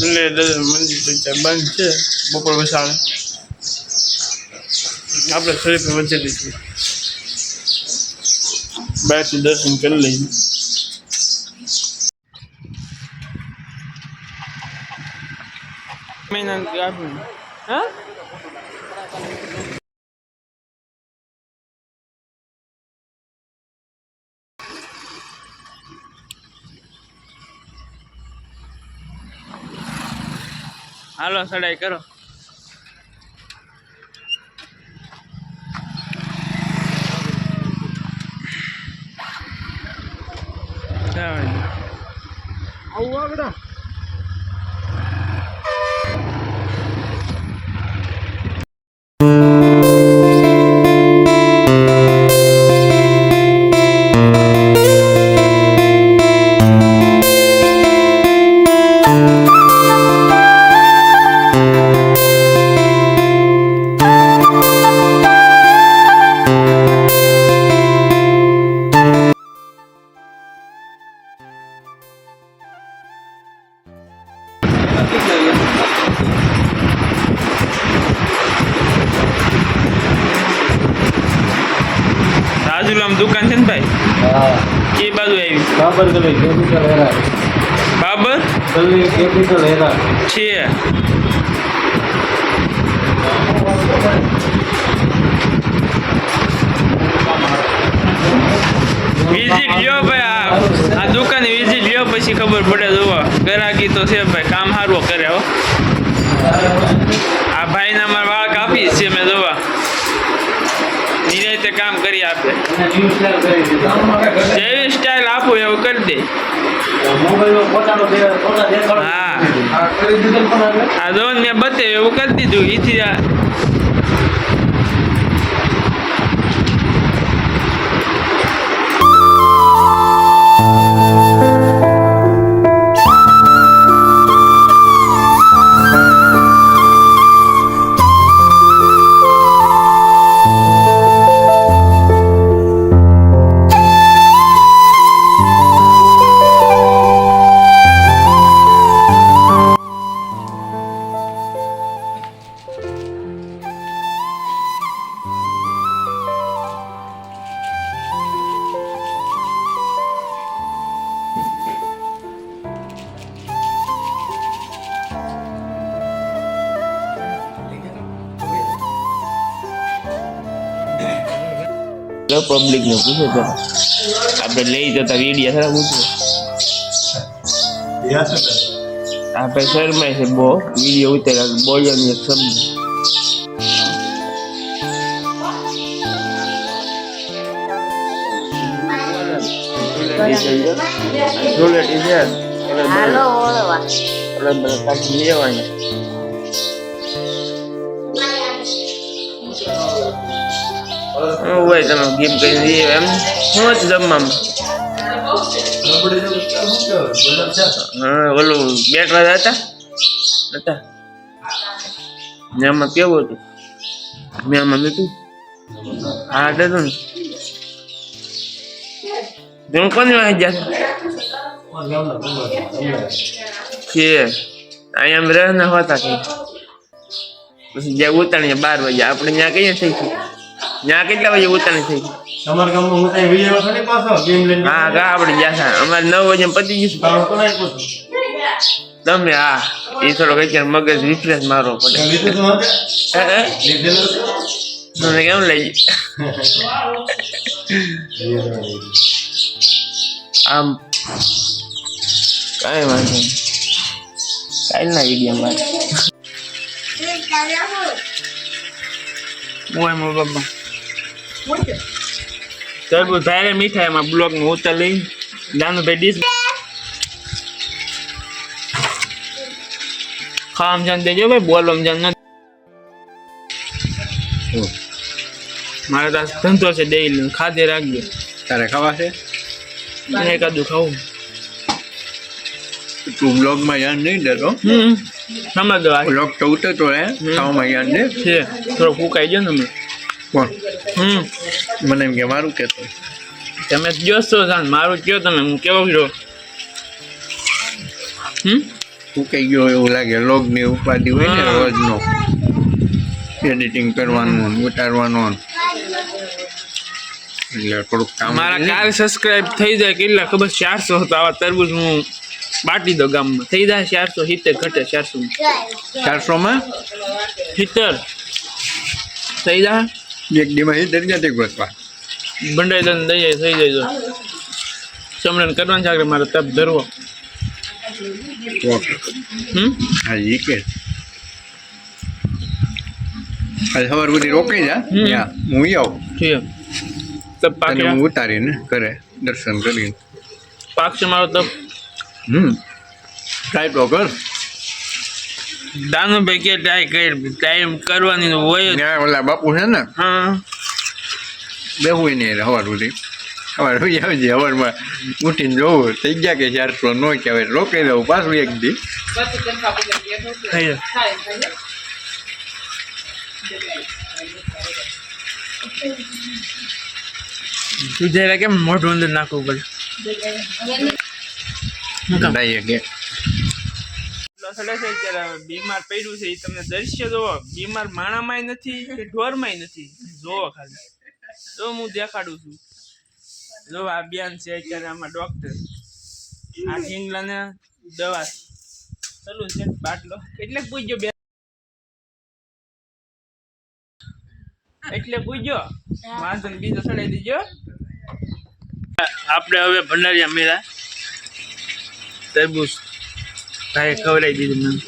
એટલે મંદિર બંધ છે, બપોર વસાડે આપણે શરીફ વચ્ચે દીધી બહારથી દર્શન કરી લઈએ. મહિના. હા? હાલો સડાઈ કરો. આવું આગળ રાજુલામ દુકાન છે ને ભાઈ? એ બાજુ આવી? બાબર ગલી કેપિટલ હેરા બાબર? ગલી કેપિટલ હેરા છે. વિઝિટ લ્યો ભાઈ આ આ દુકાને વિઝિટ લ્યો પછી ખબર પડે જોવા. ગ્રાહકી તો છે ભાઈ કામ સારું કરે હો. જેવી સ્ટાઇલ આપો એવું કરી દે હા. આ જોન મેં બતાવ્યું એવું કરી દીધું ઈથી આ પબ્લિક ને પૂછો તો આપણે લઈ જતા વીડિયો ખરા પૂછો આપણે શર્માય છે બહુ વીડિયો ઉતાર બોલવાની એક શબ્દ ધૂળેટી છે હાલો ઓળવા એટલે બધા કાઢી હોય તમે ગેમ કરી દઈએ એમ. શું જ જમવામાં. હા, ઓલું બેટ વાળા હતા? હતા. ને આમાં કેવું હતું? મેં આમાં નતું હા હતું ને. તમે કોની વાંચી જશે છે? અહીંયા આમ રહે ને હોતા કે. પછી જ્યાં ઉતાણીએ બાર વાગ્યા. આપણે ત્યાં કઈએ થઈ છે ત્યાં કેટલા વાગે ઉતાણી થઈ? છે તમારા ગામમાં હું ત્યાં વીડિયો નથી પાછો ગેમ લઈને હા ગા આપણે ગયા હતા. અમારે નવ વાગે પતી ગયું કામ તો નહીં પૂછું તમે હા. એ થોડો કઈ મગજ રિફ્રેશ મારવો પડે. લીધું તો હે, હે? લીધેલું તમને કેમ લઈ આમ કાંઈ વાંધો નહીં. કાલના વિડીયોમાં. હું એમ બાબા તરબૂચ ભારે મીઠા એમાં બ્લોકનું ઉતર લઈ દાનુભાઈ ડીશ ખામ જાન દેજો ભાઈ બોલમ જાન મારે તો ધંધો છે ડેઈલી ખાધે રાખજો. તારે ખાવા છે? એકાદું ખાવું તું બ્લોગમાં યાદ નહીં દેતો? હમ સમજો બ્લોગ તો ઉતરતો હે ખાવામાં યાદ દે છે થોડો ફૂકાઈ ગયો ને હમણાં. કોણ? હમ. મને એમ કે મારું કહેતો તમે જોશો સાન મારું કયો તમે હું કેવો ગયો હમ? ફૂંકાઈ ગયો એવું લાગે લોગની ઉપાધિ હોય ને રોજનો. એડિટિંગ કરવાનું ઉતારવાનું. એટલે થોડુંક કામ મારા. કાલ સબસ્ક્રાઇબ થઈ જાય કેટલા? ખબર ચારસો હતો આવા તરબૂજ હું બાટી દો ગામમાં. થઈ જાય ચારસો સિત્તેર ઘટે ચારસો ચારસોમાં? સિત્તેર. થઈ જાય? એક દીમાં એ દરિયાથી ગોતવા બંડાઈ દઈને દઈ થઈ જાય તો. સમરણ કરવાનું છે મારે તપ ધરવો. હમ? હા ઈ કે. આજે સવાર બધી રોકાઈ જા. ત્યાં હું આવું. તપ પાકે. હું ઉતારીને કરે દર્શન કરીને. પાક છે મારો તપ. હમ. ટ્રાય તો કર. દાનો ભાઈ કે ટ્રાય કર ટાઈમ કરવાની હોય ત્યાં ઓલા બાપુ છે ને હા. બેવું નહીં સવાર સુધી. સવાર સુધી આવજે સવારમાં ઉઠીને જોવું થઈ ગયા કે ચારસો નો કહેવાય. રોકાઈ દઉં પાછું એક દી. તું જયારે કેમ મોઢું અંદર નાખવું પડે? કે લસડે છે ત્યારે બીમાર પડ્યું છે એ તમને દ્રશ્ય જોવો. બીમાર માણામાંય નથી કે ઢોરમાંય નથી. જોવો ખાલી. જો હું દેખાડું છું. જો આ બેન છે અત્યારે આમાં ડોક્ટર આ ઢીંગલાને દવા. ચાલુ છે બાટલો. એટલે પૂછજો બેન. એટલે પૂછજો વાંધો બીજો ચડાવી દીજો. આપણે હવે ભંડારીયા મેળા. તરબૂચ. ભાઈ ખવડાવી દીધું મને